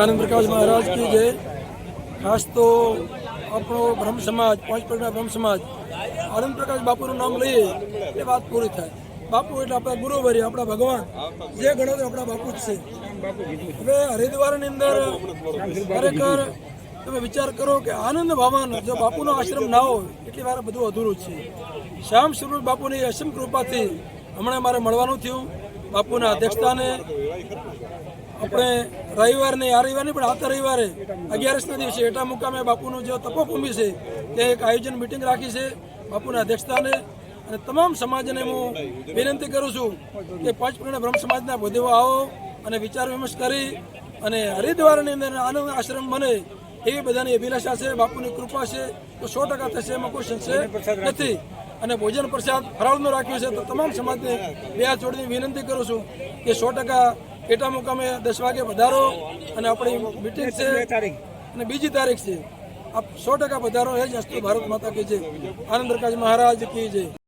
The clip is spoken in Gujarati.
આનંદ પ્રકાશ મહારાજ કી જય. ખાસ તો આપણો બ્રહ્મ સમાજ પાંચ પ્રકારના બ્રહ્મ સમાજ, આનંદ પ્રકાશ બાપુનું નામ લઈએ એ વાત પૂરી થાય. બાપુ એટલે આપણા ગુરુવરી આપણા ભગવાન. જે ગણો તો આપણા બાપુ જ છે. હવે હરિદ્વારની અંદર ખરેખર તમે વિચાર કરો કે આનંદ ભવન જો બાપુનો આશ્રમ ના હોય, એટલી વાર બધું અધૂરું છે. શ્યામ સ્વરૂપ બાપુની અસમ કૃપાથી હમણાં મારે મળવાનું થયું. બાપુના અધ્યક્ષતાને આપણે રવિવાર નહીં, આ રવિવારની પણ આવતા રવિવારે અગિયારસના દિવસે એટા મુકામે બાપુનું જે તપોભૂમિ છે તે એક આયોજન મિટિંગ રાખી છે બાપુના અધ્યક્ષતાને. અને તમામ સમાજને હું વિનંતી કરું છું કે પાંચપૂર્ણ બ્રહ્મ સમાજના બધેઓ આવો અને વિચાર વિમર્શ કરી અને હરિદ્વારની અંદર આનંદ આશ્રમ બને એવી બધાની અભિલાષા છે, બાપુની કૃપા છે. તો સો ટકા થશે, એમાં કોઈ સંશય નથી. અને ભોજન પ્રસાદ ફરાળનું રાખ્યું છે, તો તમામ સમાજને બે હાથ જોડીને વિનંતી કરું છું કે સો ટકા પેટા મુકામે દસ વાગે વધારો અને આપણી મિટિંગ છે. અને બીજી તારીખ છે. આપ સો ટકા વધારો એ જ હસ્તુ ભારત માતા કી છે આનંદ પ્રકાશ મહારાજ કી જય.